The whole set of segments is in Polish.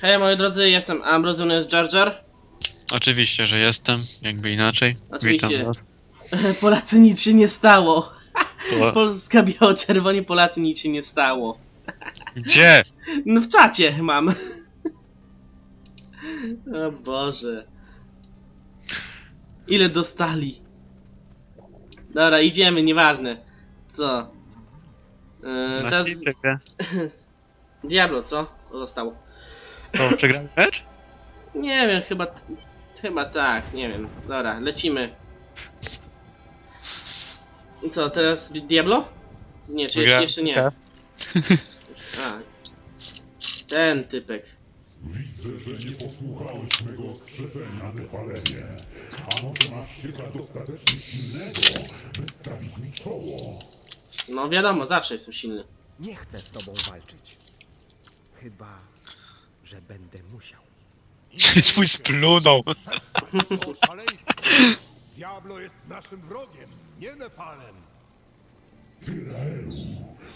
Hej moi drodzy, jestem Ambrozun jest Jar Jar. Oczywiście, że jestem, jakby inaczej. Oczywiście. Witam was. Polacy nic się nie stało. To... Polska biało-czerwoni Polacy nic się nie stało. Gdzie? No w czacie mam. O Boże. Ile dostali? Dobra, idziemy, nieważne. Co? Yy, Na teraz... Diablo, co? Zostało. Co, przegramy mecz? Nie wiem, chyba... Chyba tak, nie wiem. Dobra, lecimy. I Co, teraz Diablo? Nie, czy jeszcze, Wygrałem jeszcze nie. A. Ten typek. Widzę, że nie posłuchałeś mego ostrzeżenia, Nefalenie. A może masz się za dostatecznie silnego, by stawić mi czoło? No wiadomo, zawsze jestem silny. Nie chcę z tobą walczyć. Chyba, że będę musiał. Twój splunął. To szaleństwo. Diablo jest naszym wrogiem, nie Nefalem. Tyraelu,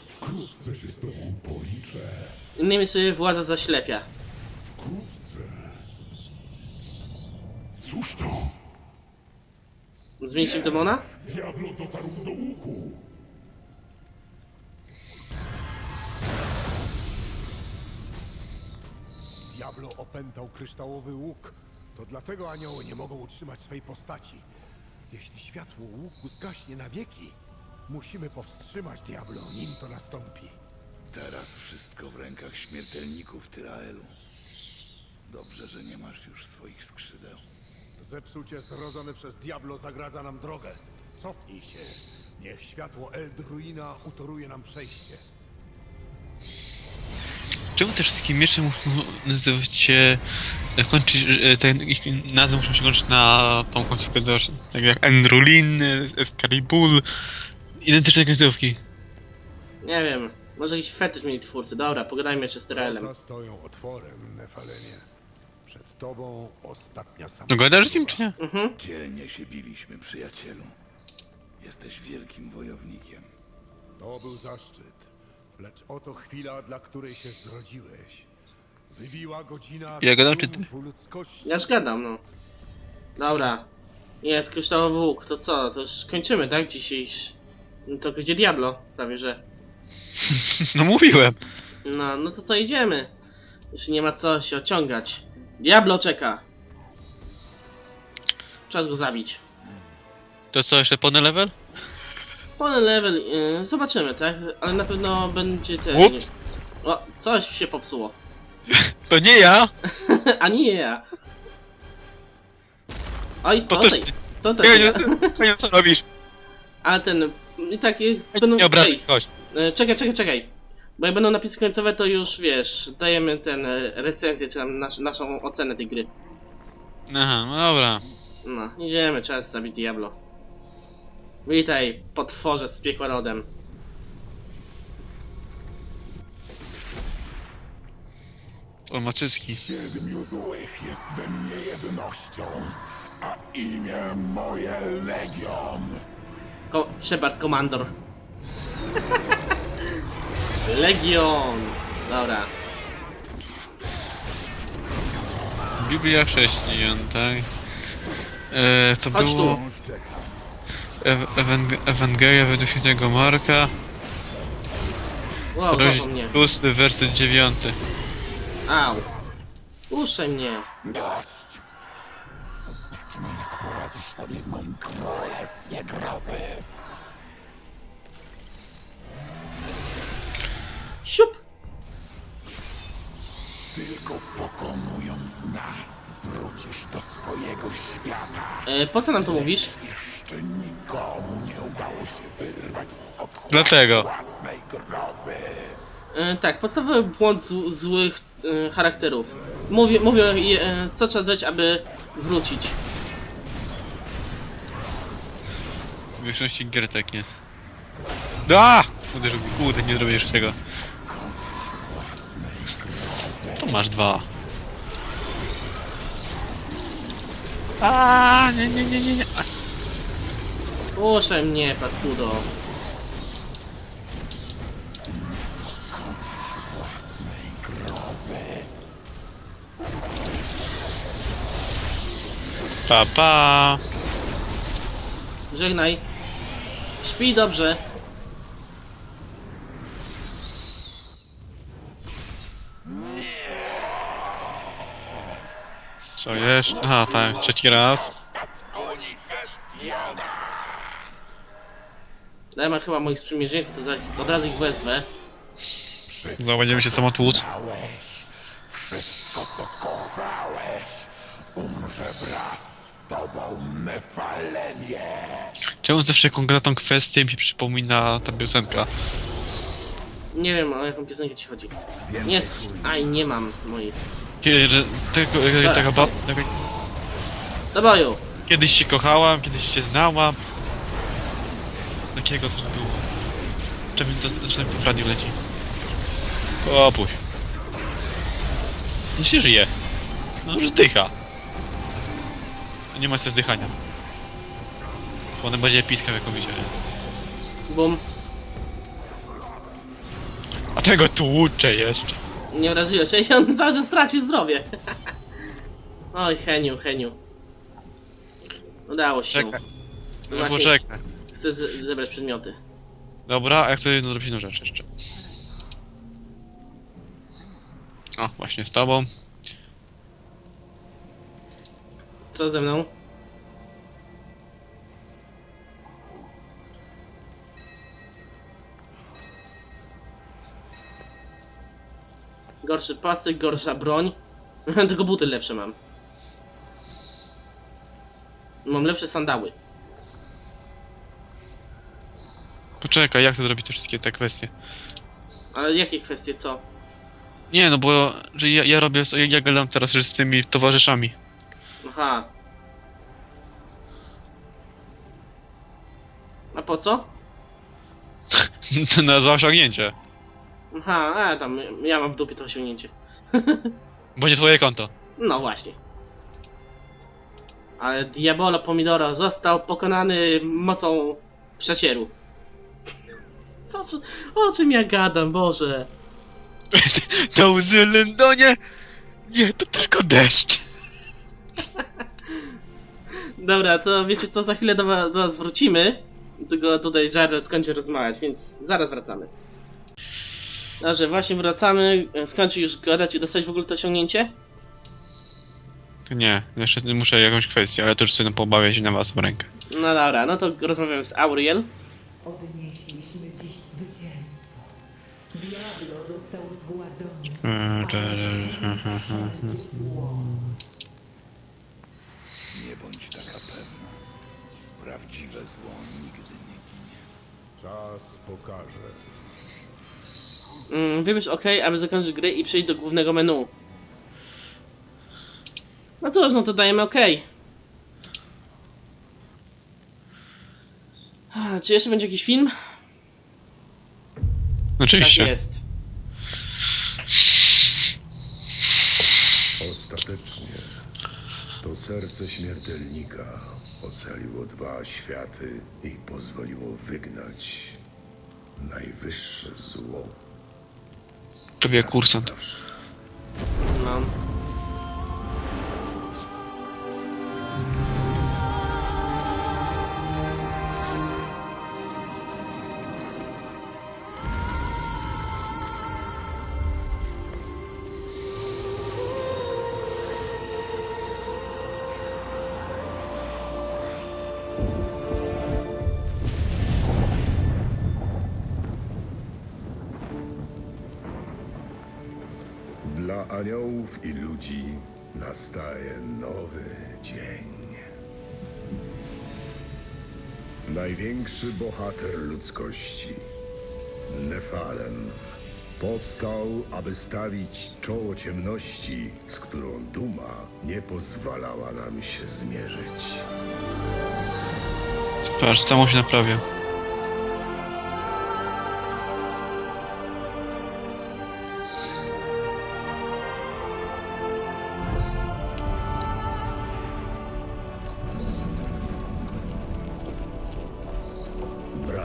wkrótce się z tobą policzę. Innymi słowy, władza zaślepia. Wkrótce. Cóż to? Zmienić w demona? Diablo dotarł do Diablo opętał kryształowy łuk. To dlatego anioły nie mogą utrzymać swej postaci. Jeśli światło łuku zgaśnie na wieki, musimy powstrzymać Diablo, nim to nastąpi. Teraz wszystko w rękach śmiertelników Tyraelu. Dobrze, że nie masz już swoich skrzydeł. Zepsucie zrodzone przez Diablo zagradza nam drogę. Cofnij się. Niech światło Eldruina utoruje nam przejście. Czemu te wszystkie miecze muszą nazywać się... e, kończyć... e, Te ich nazwy muszą się kończyć na tą końcówkę. Tak jak Endrulin, Excalibur... Identyczne końcówki. Nie wiem. Może jakiś fetysz mieli twórcy. Dobra, pogadajmy jeszcze z Tyrellem. Stoją otworem, Nefalenie. Przed tobą ostatnia sama. Dogadasz z nim, czy nie? Mhm. Dzielnie się biliśmy, przyjacielu. Jesteś wielkim wojownikiem. To był zaszczyt. Lecz oto chwila, dla której się zrodziłeś. Wybiła godzina Ja gadam, czy ty? triumfu ludzkości. Ja już gadam, no. Dobra. Jest kryształowy łuk. To co? To już kończymy, tak? Dzisiejszy. No to gdzie Diablo? Prawie, że. No mówiłem. No, no to co, idziemy. Już nie ma co się ociągać. Diablo czeka. Czas go zabić. To co, jeszcze ponad level? Ponad level, yy, zobaczymy, tak? Ale na pewno będzie ten... Ups! O, coś się popsuło. To nie ja! A nie ja. Oj, To to, też tej, to też Nie, ja. nie, co robisz. Ale ten... I tak... y, Będą... Nie ej, chodź. y, czekaj, czekaj, czekaj. Bo jak będą napisy końcowe, to już wiesz, dajemy ten y, recenzję, czy tam nasz, naszą ocenę tej gry. Aha, no dobra. No, idziemy, czas zabić Diablo. Witaj, potworze z piekła rodem. O, maczyski. Siedmiu złych jest we mnie jednością, a imię moje Legion. Ko Shepard Komandor. Legion. Dobra. Biblia chrześcijan, tak? E, to Chodź było... Ewang Ewangelia według świętego Marka, Wow, rozdział mnie. 6, werset 9. Au. Puszczaj mnie. Dość. Jak poradzisz sobie w moim królestwie grozy. Siup. Tylko pokonując nas, wrócisz do swojego świata. E, po co nam to mówisz? Jeszcze nikomu nie udało się wyrwać z otchłani Dlatego. własnej grozy. E, tak, podstawowy błąd z, złych e, charakterów. Mówię, mówię e, co trzeba zrobić, aby wrócić. W większości gier tak nie. Da! Uderzył, kurde, nie zrobisz tego. Masz dwa. A nie, nie, nie, nie, nie. Puszczaj mnie, paskudo. Pa, pa. Żegnaj. Śpi dobrze. Co jeszcze? Aha, tak, trzeci raz. Ja mam chyba moich sprzymierzeńców, to za, od razu ich wezmę. Będziemy się samotłuc. Wszystko, co kochałeś, umrze wraz z tobą, Nefalenie. Czemu zawsze jak on gra tą kwestię mi przypomina ta piosenka? Nie wiem o jaką piosenkę ci chodzi. Nie, aj nie mam moich. Kiedy, tego, Tak. taka ba, taka, Do boju! kiedyś cię kochałam, kiedyś cię znałam. Takiego coś było. Czemu to, czemu to w radiu leci? Opuść. Nie się żyje. No już zdycha. Nie ma się zdychania. Bo on będzie piskał jako widziałem. Bum. A tego tłucze jeszcze. Nie obraziłeś się i on cały czas stracił zdrowie. Oj, Heniu, Heniu. Udało się. Czekaj. No No właśnie, poczekaj. Chcę z- zebrać przedmioty. Dobra, a ja chcę jedną zrobić jedną rzecz jeszcze. O, właśnie z tobą. Co ze mną? Gorszy pastyk, gorsza broń. Tylko buty lepsze mam. Mam lepsze sandały. Poczekaj, jak to zrobić te wszystkie te kwestie? Ale jakie kwestie, co? Nie, no bo że ja, ja robię, ja, ja gadam teraz z tymi towarzyszami. Aha. A po co? na zaosiągnięcie. Aha, a tam, ja mam w dupie to osiągnięcie. Bo nie twoje konto. No właśnie. Ale Diabolo Pomidoro został pokonany mocą przecieru. Co, o czym ja gadam, Boże? To łzy Lendonie? Nie, to tylko deszcz. Dobra, to wiecie co, za chwilę do, do nas wrócimy. Tylko tutaj Jar Jar skończy rozmawiać, więc zaraz wracamy. Dobrze, właśnie wracamy. Skończy już gadać i dostać w ogóle to osiągnięcie? Nie, jeszcze muszę jakąś kwestię, ale to już sobie pobawię się na was w rękę. No dobra, no to rozmawiamy z Auriel. Odnieśliśmy dziś zwycięstwo. Diablo został zgładzony. Eee, a wszelkie zło. Nie bądź taka pewna. Prawdziwe zło nigdy nie ginie. Czas pokaże. Mm, wybierz OK, aby zakończyć grę i przejść do głównego menu. No cóż, no to dajemy OK. Ah, Czy jeszcze będzie jakiś film? Oczywiście. Tak jest. Ostatecznie to serce śmiertelnika ocaliło dwa światy i pozwoliło wygnać najwyższe zło. To wie kursant. No. Dla aniołów i ludzi nastaje nowy dzień. Największy bohater ludzkości, Nefalem, powstał, aby stawić czoło ciemności, z którą duma nie pozwalała nam się zmierzyć. Patrz, samo się naprawia.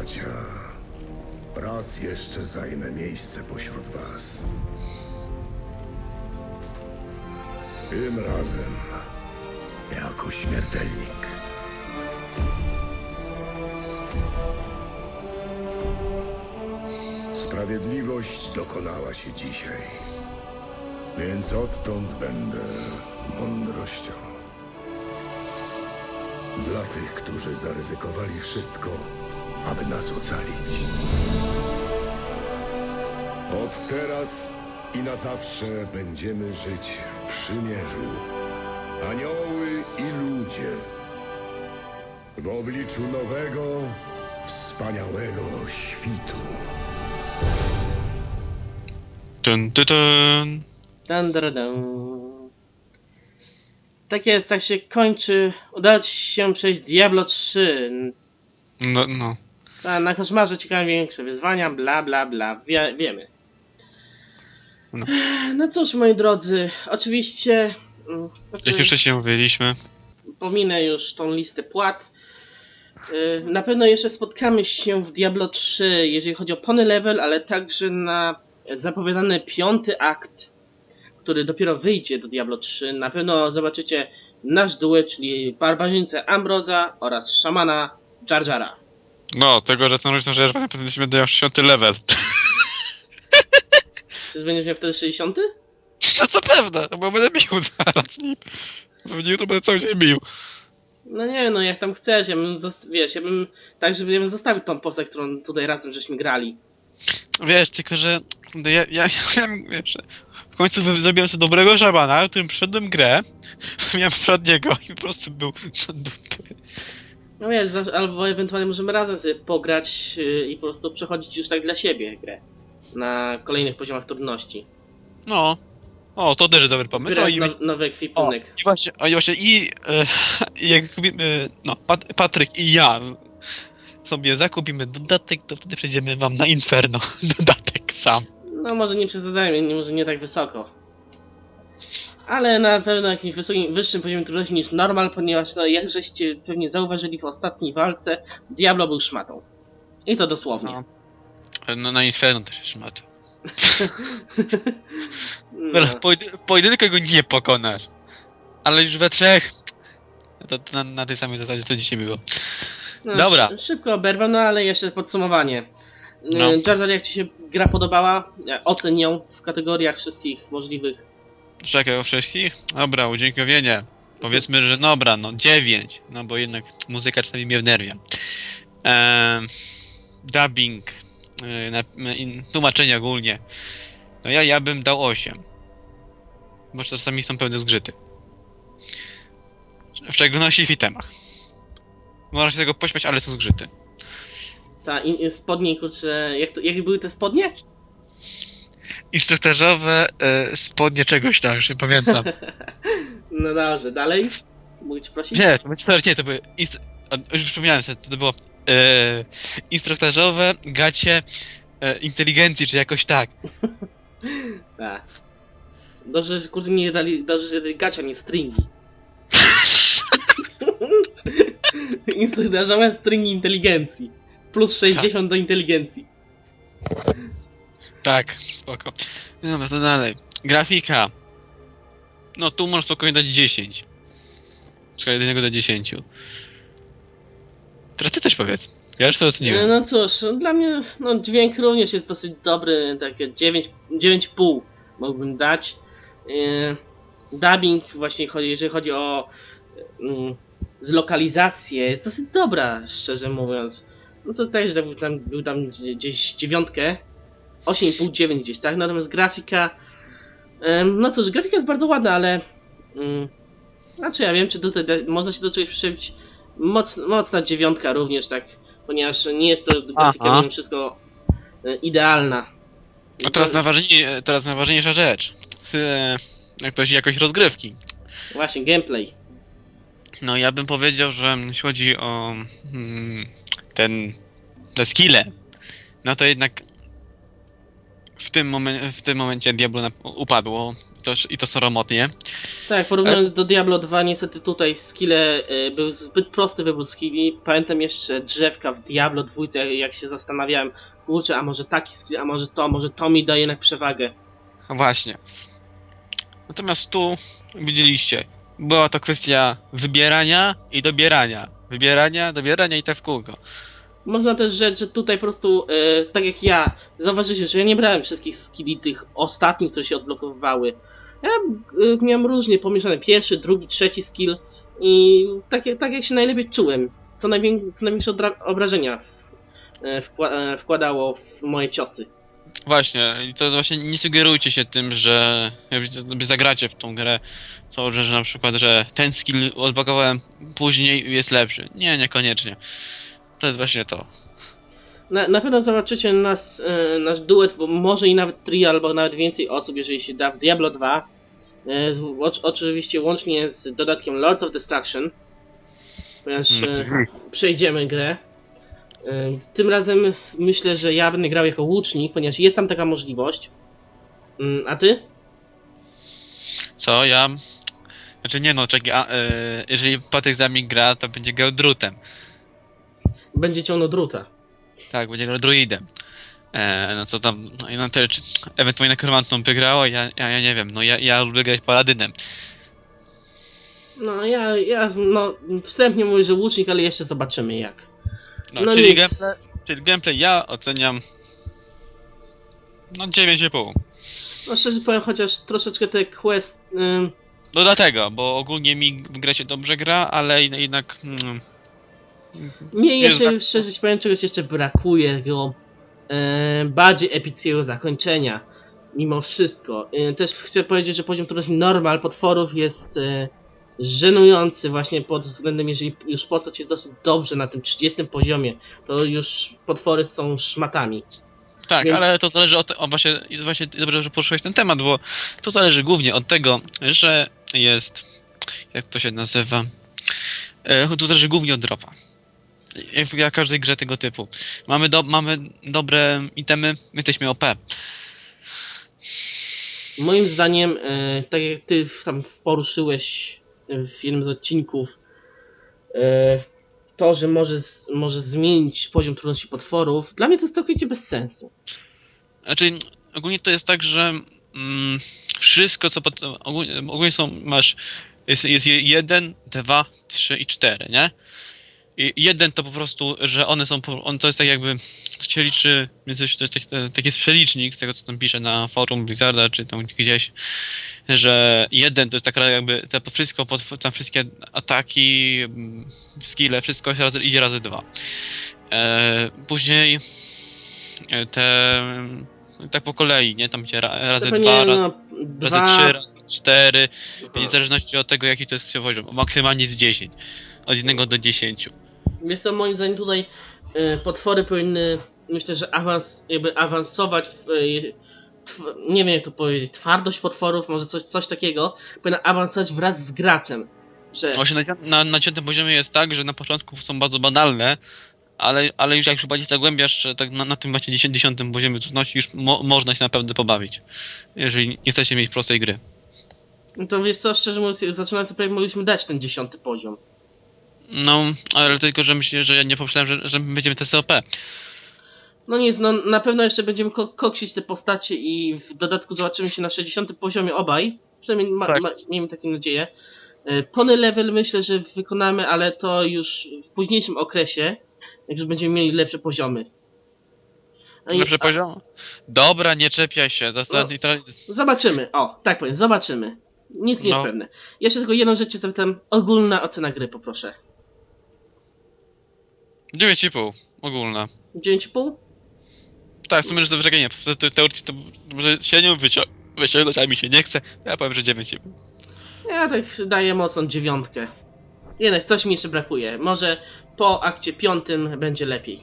Bracia, raz jeszcze zajmę miejsce pośród was. Tym razem jako śmiertelnik. Sprawiedliwość dokonała się dzisiaj, więc odtąd będę mądrością. Dla tych, którzy zaryzykowali wszystko, aby nas ocalić. Od teraz i na zawsze będziemy żyć w przymierzu. Anioły i ludzie. W obliczu nowego, wspaniałego świtu. Tun, tun, tun. Dan, dan, dan. Tak jest, tak się kończy. Udało ci się przejść Diablo 3. No, no. A na koszmarze czekają większe wyzwania, bla bla bla. Wie, wiemy. No. No cóż, moi drodzy, oczywiście. mm, Jak już wcześniej mówiliśmy. pominę już tą listę płat. Y, Na pewno jeszcze spotkamy się w Diablo 3, jeżeli chodzi o Pony Level, ale także na zapowiadany piąty akt, który dopiero wyjdzie do Diablo 3. Na pewno zobaczycie nasz duet, czyli barbarzyńcę Ambroza oraz szamana Jar Jara. No, tego, że są różne, że ja już będę miał 60 level. Czyż będziesz miał wtedy 60? No co pewne, bo będę bił zaraz nim. Pewnie to będę cały dzień bił. No nie, no jak tam chcesz, ja bym, wiesz, ja bym tak, żeby ja bym zostawił tą postać, którą tutaj razem żeśmy grali. Wiesz, tylko że kurde, ja, ja, ja, wiesz, w końcu wy- zrobiłem sobie dobrego szamana, którym przyszedłem grę, miałem Fradniego i po prostu był do dupy. No wiesz, albo ewentualnie możemy razem sobie pograć yy, i po prostu przechodzić już tak dla siebie grę. Na kolejnych poziomach trudności. No. O, to też dobry pomysł. O, Zbierać i, now- nowy o, ekwipunek. i właśnie, o, i właśnie, i, e, jak kupimy, no, Pat, Patryk i ja sobie zakupimy dodatek, to wtedy przejdziemy wam na Inferno. Dodatek sam. No może nie przesadzajmy, nie, może nie tak wysoko. Ale na pewno jakimś wysokim, wyższym poziomie trudności niż normal, ponieważ no, jak żeście pewnie zauważyli w ostatniej walce, Diablo był szmatą. I to dosłownie. No. No na Inferno też jeszcze ma to. No. W, w pojedynkę go nie pokonasz. Ale już we trzech. To, to na, na tej samej zasadzie co dzisiaj było. No, Dobra. szy- Szybko oberwam, no ale jeszcze podsumowanie. No. No. Jar Jar, jak ci się gra podobała? Ocen ją w kategoriach wszystkich możliwych. Czekaj o wszystkich? Dobra, udziękowienie. Powiedzmy, że dobra, no 9. No bo jednak muzyka czasami mnie wnerwia. Ehm, dubbing. Yy, na, in, tłumaczenie ogólnie. No ja, ja bym dał 8. Bo czasami są pełne zgrzyty. W szczególności w itemach. Można się tego pośmiać, ale są zgrzyty. Ta in, in spodnie, kurczę, jak, to, jakie były te spodnie? Instruktażowe e, spodnie czegoś tam, już nie pamiętam. No dobrze, dalej? Mogę cię prosić? Nie, to sorry, nie, to były. Instru... Już przypomniałem sobie, to było. E, instruktażowe gacie e, inteligencji, czy jakoś tak. Tak. Dobrze, że kurde nie dali, dobrze, że dali gacia, nie stringi. Instruktażowe stringi inteligencji. Plus 60 do inteligencji. Tak, spoko. No no to dalej. Grafika. No tu można spokojnie dać 10. Szkala 1 do 10. Teraz ty coś powiedz. Ja już E, oceniłem. No cóż, dla mnie no, dźwięk również jest dosyć dobry, takie 9, 9,5 mógłbym dać. E, dubbing właśnie, jeżeli chodzi o mm, zlokalizację, jest dosyć dobra, szczerze mówiąc. No to też był tam, był tam gdzie- gdzieś dziewiątkę, 8,5, 9 gdzieś, tak? Natomiast grafika, no cóż, grafika jest bardzo ładna, ale mm, znaczy ja wiem, czy tutaj można się do czegoś przebić. Moc, mocna dziewiątka również, tak ponieważ nie jest to grafika mimo wszystko e, idealna. A teraz, najważniej, teraz najważniejsza rzecz. E, Jak ktoś jakoś rozgrywki. Właśnie, gameplay. No ja bym powiedział, że jeśli chodzi o mm, ten te skille, no to jednak w tym, momen, w tym momencie Diablo na, upadło to, i to soromotnie. Tak, porównując do Diablo 2, niestety tutaj skille e, był zbyt prosty wybór skilli. Pamiętam jeszcze drzewka w Diablo 2, jak, jak się zastanawiałem, kurczę, a może taki skill, a może to, a może to mi daje jednak przewagę. No właśnie. Natomiast tu widzieliście, była to kwestia wybierania i dobierania. Wybierania, dobierania i tak w kółko. Można też rzec, że tutaj po prostu, e, tak jak ja, zauważycie, że ja nie brałem wszystkich skilli tych ostatnich, które się odblokowywały. Ja e, miałem różnie pomieszane pierwszy, drugi, trzeci skill i tak, tak jak się najlepiej czułem. Co, najwię- co największe obrażenia w, e, wkła- wkładało w moje ciosy. Właśnie, i to właśnie nie sugerujcie się tym, że zagracie w tą grę, to że, że na przykład, że ten skill odblokowałem później jest lepszy. Nie, niekoniecznie. To jest właśnie to. Na, na pewno zobaczycie nas, e, nasz duet, bo może i nawet trio, albo nawet więcej osób, jeżeli się da w Diablo 2. E, z- oczy- oczywiście łącznie z dodatkiem Lords of Destruction. Ponieważ e, przejdziemy grę. E, tym razem myślę, że ja będę grał jako łucznik, ponieważ jest tam taka możliwość. Mm, A ty? Co, ja... Znaczy nie no, czekaj, a, e, jeżeli Patek za mnie gra, to będzie grał drutem. Będzie ciągnął druta. Tak, będzie grał druidem. E, no co tam, no, czy, ewentualnie nekromantą by grało, ja, ja, ja nie wiem, no ja, ja lubię grać paladynem. No ja, ja no, wstępnie mówię, że łucznik, ale jeszcze zobaczymy jak. No, No czyli, nic. gameplay, czyli gameplay ja oceniam... No 9,5. No szczerze powiem, chociaż troszeczkę te quest... ym, No dlatego, bo ogólnie mi w grę się dobrze gra, ale jednak... Mm, Mnie jeszcze, za- szczerze powiem, czegoś jeszcze brakuje, takiego e, bardziej epickiego zakończenia. Mimo wszystko. E, też chcę powiedzieć, że poziom trudności normal potworów jest e, żenujący właśnie pod względem, jeżeli już postać jest dosyć dobrze na tym 30 poziomie, to już potwory są szmatami. tak, Więc- ale to zależy od... O, właśnie, właśnie dobrze, że poruszyłeś ten temat, bo to zależy głównie od tego, że jest... Jak to się nazywa? E, to zależy głównie od dropa. Jak w jak każdej grze tego typu. Mamy, do, mamy dobre itemy, jesteśmy OP. Moim zdaniem, e, tak jak ty tam poruszyłeś w jednym z odcinków, e, to, że może, może zmienić poziom trudności potworów, dla mnie to jest całkowicie bez sensu. Znaczy, ogólnie to jest tak, że mm, wszystko co pod, ogólnie, ogólnie są, masz, jest, jest je- jeden, dwa, trzy i cztery, nie? Jeden to po prostu, że one są, on to jest tak jakby, to się liczy, więc to jest taki, jest przelicznik z tego co tam pisze na forum Blizzarda, czy tam gdzieś, że jeden to jest taka jakby, to wszystko, tam wszystkie ataki, skille, wszystko się razy, idzie razy dwa. E, później e, te tak po kolei, nie? Tam gdzie ra, razy dwa, razy, no, razy dwa- trzy, razy cztery, w zależności od tego jaki to jest poziom. Maksymalnie jest 10. Od 1 do 10. Wiesz co, moim zdaniem tutaj e, potwory powinny, myślę, że awans, jakby awansować w, e, tw- nie wiem jak to powiedzieć, twardość potworów, może coś, coś takiego, powinna awansować wraz z graczem. Że Właśnie na, na, na ciętym poziomie jest tak, że na początku są bardzo banalne, ale, ale już jak się bardziej zagłębiasz, tak na, na tym właśnie 10, 10 poziomie trudności już mo, można się naprawdę pobawić. Jeżeli nie chcecie mieć prostej gry. no to wiesz co, szczerze mówiąc, zaczynając to projekt mogliśmy dać ten dziesiąty poziom. No, ale tylko, że myślę, że ja nie pomyślałem, że, że będziemy TCOP. No nic, no na pewno jeszcze będziemy ko koksić te postacie i w dodatku zobaczymy się na 60 poziomie obaj. Przynajmniej ma, Tak. ma, miejmy taką nadzieję. E, Pony level myślę, że wykonamy, ale to już w późniejszym okresie, jak już będziemy mieli lepsze poziomy. No i- Lepszy poziom? Dobra, nie czepiaj się. No. Zobaczymy, o, tak powiem, zobaczymy. Nic nie No. jest pewne. Jeszcze tylko jedną rzecz zapytam, ogólna ocena gry poproszę. 9,5 ogólna. 9,5? Tak, w sumie, że te- teoretycznie to może średnią wycią wyciągnąć, ale mi się nie chce. Ja powiem, że 9,5. Ja tak daję mocną dziewiątkę. Jednak coś mi jeszcze brakuje. Może po akcie piątym będzie lepiej.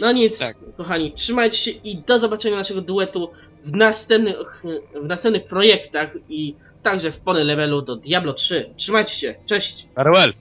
No nic, Tak. kochani, trzymajcie się i do zobaczenia naszego duetu w następnych, w następnych projektach i także w pony levelu do Diablo 3. Trzymajcie się, cześć! Farewell!